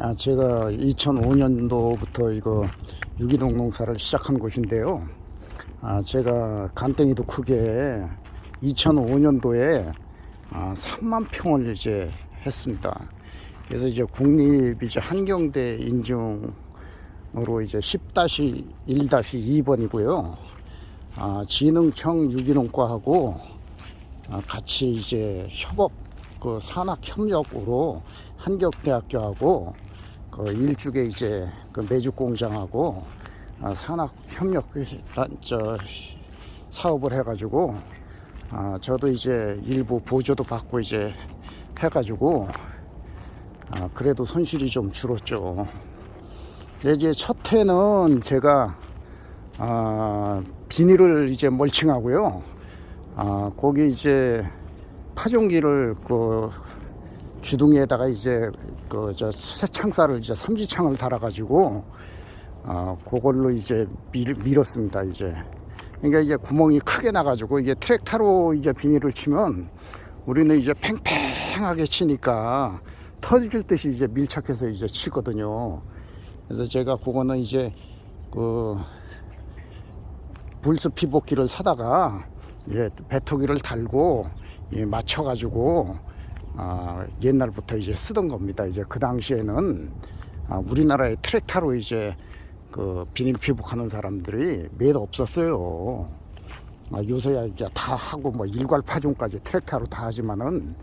아, 제가 2005년도부터 이거 유기농 농사를 시작한 곳인데요. 아, 제가 간땡이도 크게 2005년도에 아, 3만 평을 이제 했습니다. 그래서 이제 국립 이제 한경대 인증으로 이제 10-1-2번이고요. 아, 진흥청 유기농과하고 아, 같이 이제 협업 그 산학 협력으로 한격대학교하고 그 일죽에 이제 그 매죽 공장하고 아, 산학 협력 단- 저 사업을 해가지고 아, 저도 이제 일부 보조도 받고 이제 해가지고 아, 그래도 손실이 좀 줄었죠. 이제 첫 해는 제가 아, 비닐을 이제 멀칭하고요. 아, 거기 이제 파종기를 그 주둥이에다가 이제 그저 쇠창살을 이제 삼지창을 달아가지고 아, 그걸로 이제 밀, 밀었습니다. 이제 그러니까 이제 구멍이 크게 나가지고 이게 트랙타로 이제 비닐을 치면 우리는 이제 팽팽하게 치니까 터질 듯이 이제 밀착해서 이제 치거든요. 그래서 제가 그거는 이제 그 불스 피복기를 사다가 이제 배토기를 달고 예, 맞춰가지고 아, 옛날부터 이제 쓰던 겁니다. 이제 그 당시에는 아, 우리나라의 트랙타로 이제 그 비닐 피복하는 사람들이 몇 없었어요. 아, 요새야 이제 다 하고 뭐 일괄 파종까지 트랙타로 다 하지만은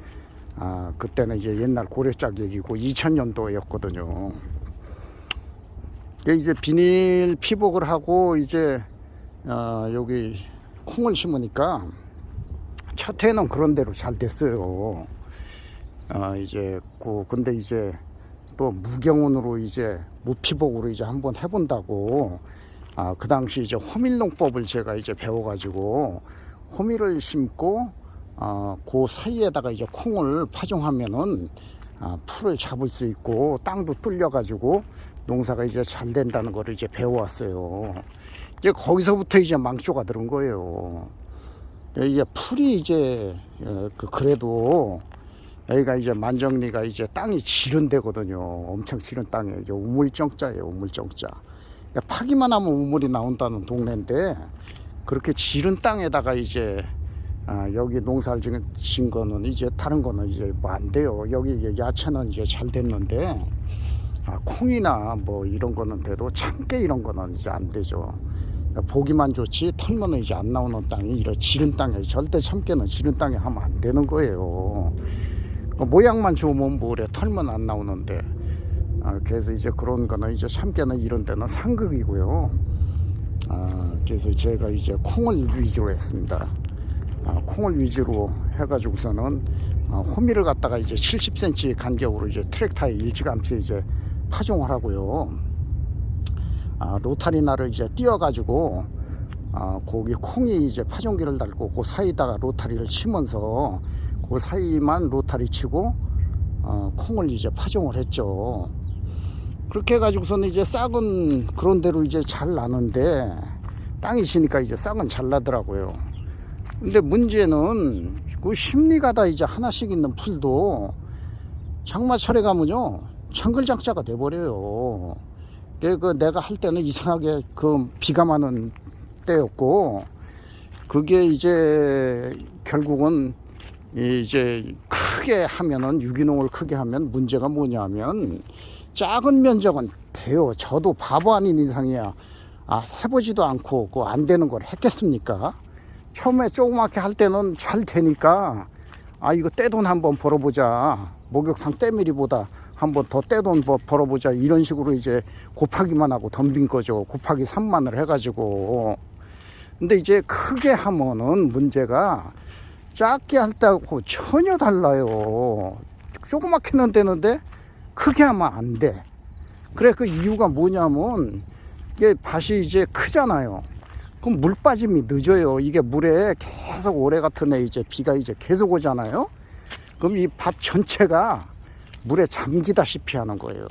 아, 그때는 이제 옛날 고려짝 얘기고 2000년도였거든요. 이제 비닐 피복을 하고 이제 어, 여기 콩을 심으니까 첫 해는 그런 대로 잘 됐어요. 어, 이제 그 근데 이제 또 무경운으로 이제 무피복으로 이제 한번 해본다고 아, 그 당시 이제 호밀농법을 제가 이제 배워가지고 호밀을 심고 아, 그 사이에다가 이제 콩을 파종하면은 아, 풀을 잡을 수 있고 땅도 뚫려가지고 농사가 이제 잘 된다는 거를 이제 배워왔어요. 이제 거기서부터 이제 망조가 들은 거예요. 이게 풀이 이제 어, 그 그래도 여기가 이제 만정리가 이제 땅이 지른 데거든요. 엄청 지른 땅에 이게 우물정자예요. 우물정자. 그러니까 파기만 하면 우물이 나온다는 동네인데 그렇게 지른 땅에다가 이제 아, 여기 농사를 지은 진 거는 이제 다른 거는 이제 뭐 안 돼요. 여기 야채는 이제 잘 됐는데 아, 콩이나 뭐 이런 거는 돼도 참깨 이런 거는 이제 안 되죠. 그러니까 보기만 좋지 털면은 이제 안 나오는 땅이 이런 지른 땅에 절대 참깨는 지른 땅에 하면 안 되는 거예요. 그 모양만 좋으면 뭐래 털면 안 나오는데 아, 그래서 이제 그런 거는 이제 참깨는 이런 데는 상극이고요. 아, 그래서 제가 이제 콩을 위주로 했습니다. 아, 콩을 위주로 해가지고서는 아, 호미를 갖다가 이제 70cm 간격으로 이제 트랙타에 일찌감치 이제 파종을 하고요. 아, 로타리나를 이제 띄어가지고 아, 거기 콩이 이제 파종기를 달고 그 사이다가 로타리를 치면서 그 사이만 로타리 치고 어, 콩을 이제 파종을 했죠. 그렇게 해가지고서는 이제 싹은 그런 대로 이제 잘 나는데 땅이 있으니까 이제 싹은 잘 나더라고요. 근데 문제는 그 심리가 다 이제 하나씩 있는 풀도 장마철에 가면요 창글장자가 돼버려요. 그, 그 내가 할 때는 이상하게 그 비가 많은 때였고 그게 이제 결국은 이제 크게 하면은 유기농을 크게 하면 문제가 뭐냐면 작은 면적은 돼요. 저도 바보 아닌 이상이야. 아 해보지도 않고 그 안 되는 걸 했겠습니까? 처음에 조그맣게 할 때는 잘 되니까 아 이거 떼돈 한번 벌어보자 목욕탕 떼미리보다 한번 더 떼돈 버- 벌어보자. 이런 식으로 이제 곱하기만 하고 덤빈 거죠. 곱하기 3만을 해가지고. 근데 이제 크게 하면은 문제가 작게 할 때하고 전혀 달라요. 조그맣게 는 되는데 크게 하면 안 돼. 그래 그 이유가 뭐냐면 이게 밭이 이제 크잖아요. 그럼 물 빠짐이 늦어요. 이게 물에 계속 올해 같은 해 이제 비가 이제 계속 오잖아요. 그럼 이 밭 전체가 물에 잠기다시피 하는 거예요.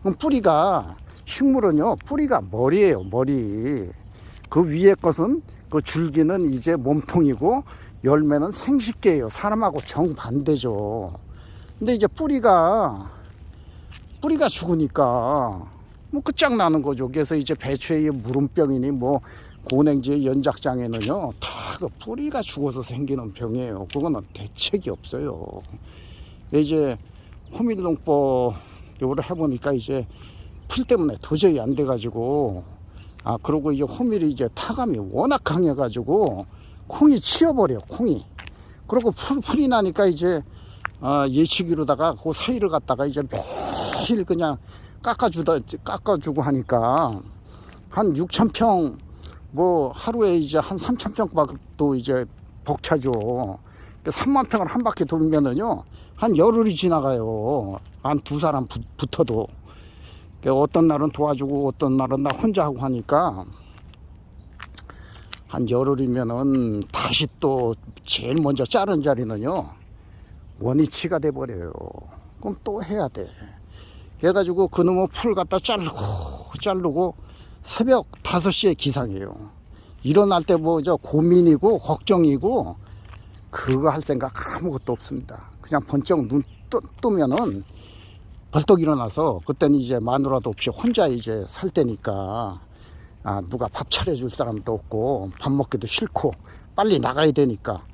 그럼 뿌리가 식물은요 뿌리가 머리예요 머리. 그 위에 것은 그 줄기는 이제 몸통이고 열매는 생식계예요. 사람하고 정반대죠. 근데 이제 뿌리가 뿌리가 죽으니까 뭐 끝장나는 거죠. 그래서 이제 배추의 무름병이니 뭐 고냉지의 연작장에는요 다 그 뿌리가 죽어서 생기는 병이에요. 그거는 대책이 없어요. 이제 호밀농법 요거를 해보니까 이제 풀 때문에 도저히 안 돼가지고 아 그러고 이제 호밀이 이제 타감이 워낙 강해가지고 콩이 치여버려 콩이 그리고 풀 풀이 나니까 이제 아, 예치기로다가 그 사이를 갖다가 이제 매일 그냥 깎아주다 깎아주고 하니까 한 6천 평 뭐 하루에 이제 한 3천 평도 이제 벅차죠. 3만 평을 한 바퀴 돌면은요 한 열흘이 지나가요. 한 두 사람 붙, 붙어도 어떤 날은 도와주고 어떤 날은 나 혼자 하고 하니까 한 열흘이면은 다시 또 제일 먼저 자른 자리는요 원위치가 돼 버려요. 그럼 또 해야 돼. 그래가지고 그놈의 풀 갖다 자르고 자르고 새벽 5시에 기상해요. 일어날 때 뭐 저 고민이고 걱정이고 그거 할 생각 아무것도 없습니다. 그냥 번쩍 눈 뜨, 뜨면은 벌떡 일어나서 그때는 이제 마누라도 없이 혼자 이제 살 때니까 아 누가 밥 차려줄 사람도 없고 밥 먹기도 싫고 빨리 나가야 되니까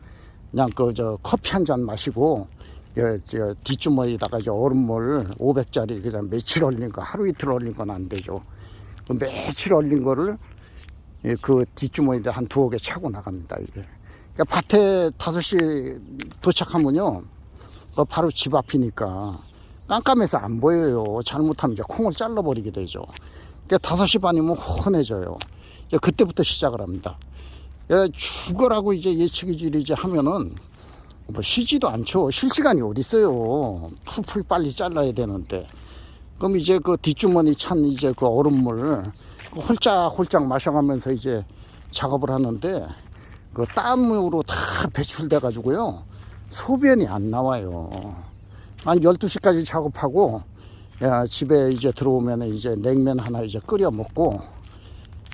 그냥 그 저 커피 한 잔 마시고 저, 저 뒷주머니에다가 저 얼음물 500짜리 그냥 며칠 얼린 거 하루 이틀 얼린 건 안 되죠. 그 며칠 얼린 거를 예, 그 뒷주머니에 한 두어 개 차고 나갑니다. 이게. 그러니까 밭에 5시 도착하면요. 그 바로 집 앞이니까 깜깜해서 안 보여요. 잘못하면 이제 콩을 잘라버리게 되죠. 그러니까 5시 반이면 훤해져요. 그때부터 시작을 합니다. 야, 죽어라고 이제 예측이질 이제 하면은 뭐 쉬지도 않죠. 쉴 시간이 어디 있어요. 풀풀 빨리 잘라야 되는데. 그럼 이제 그 뒷주머니 찬 이제 그 얼음물 그 홀짝홀짝 마셔가면서 이제 작업을 하는데 그 땀으로 다 배출돼 가지고요. 소변이 안 나와요. 한 12시까지 작업하고 야, 집에 이제 들어오면 이제 냉면 하나 이제 끓여 먹고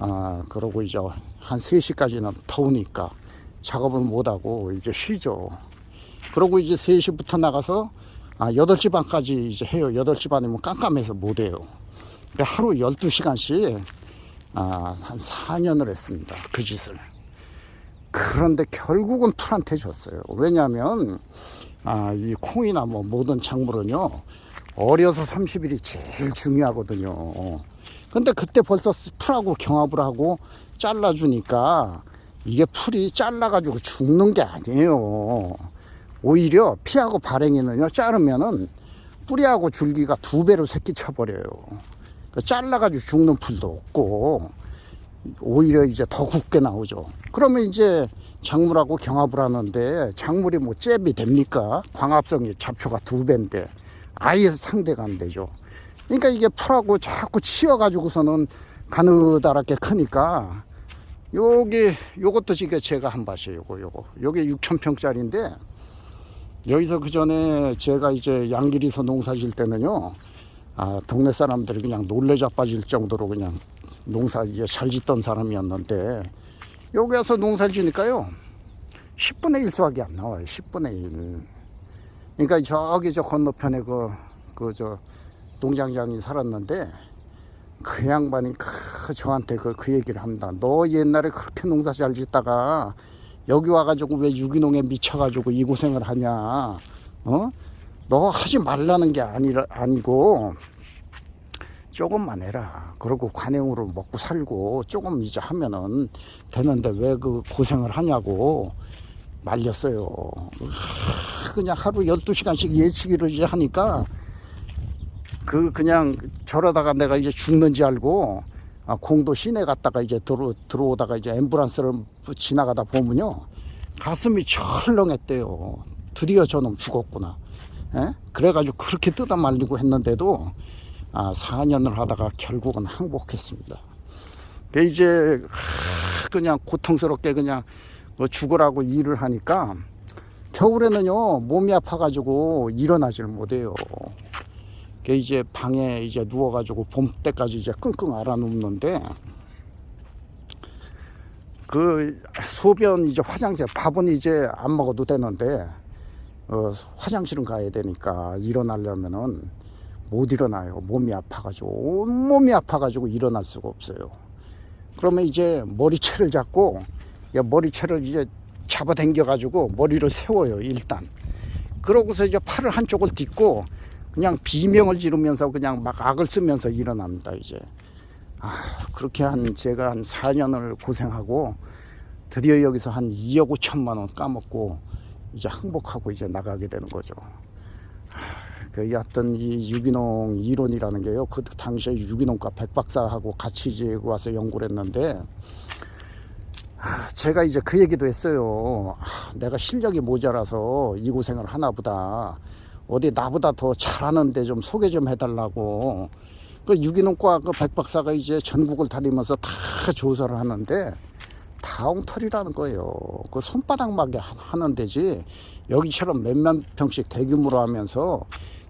아, 그러고 이제 한 3시까지는 더우니까 작업을 못 하고 이제 쉬죠. 그러고 이제 3시부터 나가서 아, 8시 반까지 이제 해요. 8시 반이면 깜깜해서 못 해요. 그러니까 하루 12시간씩 아, 한 4년을 했습니다. 그 짓을. 그런데 결국은 풀한테 줬어요. 왜냐하면 아, 이 콩이나 뭐 모든 작물은요 어려서 30일이 제일 중요하거든요. 근데 그때 벌써 풀하고 경합을 하고 잘라주니까 이게 풀이 잘라가지고 죽는 게 아니에요. 오히려 피하고 발행이는요 자르면은 뿌리하고 줄기가 두 배로 새끼 쳐버려요. 그 잘라가지고 죽는 풀도 없고 오히려 이제 더 굵게 나오죠. 그러면 이제 작물하고 경합을 하는데 작물이 뭐 잽이 됩니까? 광합성이 잡초가 두 배인데 아예 상대가 안 되죠. 그러니까 이게 풀하고 자꾸 치여가지고서는 가느다랗게 크니까 요게 요것도 지금 제가 한 밭이에요. 요거 요거 요게 6천 평짜리인데 여기서 그 전에 제가 이제 양길이서 농사 질 때는요. 아, 동네 사람들이 그냥 놀래 자빠질 정도로 그냥 농사 이제 잘 짓던 사람이었는데 여기 와서 농사를 지니까요. 10분의 1 수확이 안 나와요. 10분의 1 그러니까 저기 저 건너편에 그 그 저 농장장이 살았는데 그 양반이 그 저한테 그, 그 얘기를 합니다 너 옛날에 그렇게 농사 잘 짓다가 여기 와가지고 왜 유기농에 미쳐가지고 이 고생을 하냐. 어? 너 하지 말라는 게 아니라, 아니고 조금만 해라. 그리고 관행으로 먹고 살고 조금 이제 하면은 되는데 왜 그 고생을 하냐고 말렸어요. 그냥 하루 12시간씩 예치기를 이제 하니까 그 그냥 저러다가 내가 이제 죽는지 알고 아, 공도 시내 갔다가 이제 들어, 들어오다가 이제 앰뷸런스를 지나가다 보면요 가슴이 철렁했대요. 드디어 저놈 죽었구나. 에? 그래가지고 그렇게 뜯어 말리고 했는데도 아, 4년을 하다가 결국은 항복했습니다. 그 이제 그냥 고통스럽게 그냥 뭐 죽으라고 일을 하니까 겨울에는요 몸이 아파가지고 일어나질 못해요. 그 이제 방에 이제 누워가지고 봄 때까지 이제 끙끙 앓아 눕는데 그 소변 이제 화장실 밥은 이제 안 먹어도 되는데 어, 화장실은 가야 되니까 일어나려면은 못 일어나요. 몸이 아파가지고 온몸이 아파가지고 일어날 수가 없어요. 그러면 이제 머리채를 잡고 야, 머리채를 이제 잡아당겨가지고 머리를 세워요. 일단. 그러고서 이제 팔을 한쪽을 딛고 그냥 비명을 지르면서 그냥 막 악을 쓰면서 일어납니다. 이제. 아, 그렇게 한 제가 한 4년을 고생하고 드디어 여기서 한 2억 5천만 원 까먹고 이제 항복하고 이제 나가게 되는 거죠. 그 어떤 이 유기농 이론이라는 게요. 그 당시에 유기농과 백박사하고 같이 이제 와서 연구를 했는데 아, 제가 이제 그 얘기도 했어요. 아, 내가 실력이 모자라서 이 고생을 하나 보다. 어디 나보다 더 잘하는데 좀 소개 좀 해달라고. 그 유기농과 그 백박사가 이제 전국을 다니면서 다 조사를 하는데 다 엉터리라는 거예요. 그 손바닥만게 하- 하는 데지 여기처럼 몇몇 평씩 대규모로 하면서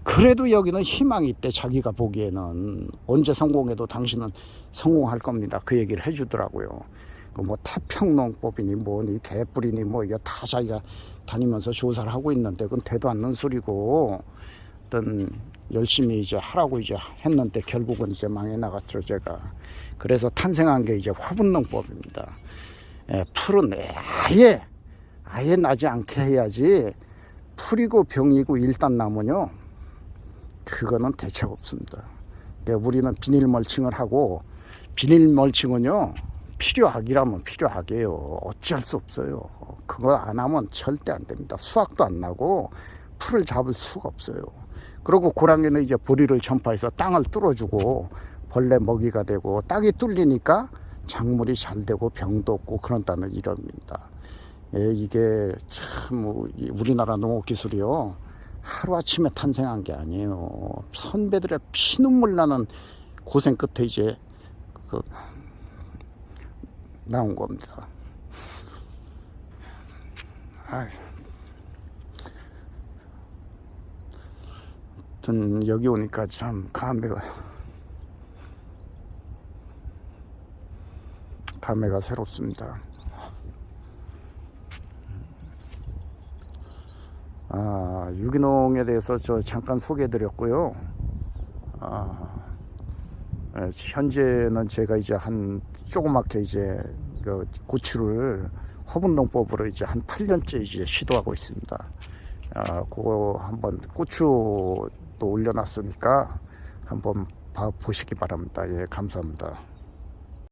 그래도 여기는 희망이 있대 자기가 보기에는 언제 성공해도 당신은 성공할 겁니다. 그 얘기를 해주더라고요. 그뭐 태평농법이니 뭐니 개뿔이니 뭐 이게 다 자기가 다니면서 조사를 하고 있는데 그건 되도 않는 소리고 어떤 열심히 이제 하라고 이제 했는데 결국은 이제 망해 나갔죠 제가. 그래서 탄생한 게 이제 화분농법입니다. 예, 풀은 아예 아예 나지 않게 해야지 풀이고 병이고 일단 나면요 그거는 대책 없습니다. 그러니까 우리는 비닐 멀칭을 하고 비닐 멀칭은요 필요악이라면 필요악이에요. 어쩔 수 없어요. 그거 안 하면 절대 안 됩니다. 수확도 안 나고 풀을 잡을 수가 없어요. 그리고 고랑이는 이제 보리를 전파해서 땅을 뚫어주고 벌레 먹이가 되고 땅이 뚫리니까 작물이 잘 되고 병도 없고 그런다는 이론입니다. 예, 이게 참이 우리나라 농업 기술이요 하루 아침에 탄생한 게 아니에요. 선배들의 피눈물 나는 고생 끝에 이제 그 나온 겁니다. 아이. 전 여기 오니까 참 감회가 감회가 새롭습니다. 아, 유기농에 대해서 저 잠깐 소개해드렸고요. 아, 예, 현재는 제가 이제 한 조그맣게 이제 그 고추를 화분농법으로 이제 한 8년째 이제 시도하고 있습니다. 아, 그거 한번 고추도 올려놨으니까 한번 봐 보시기 바랍니다. 예, 감사합니다.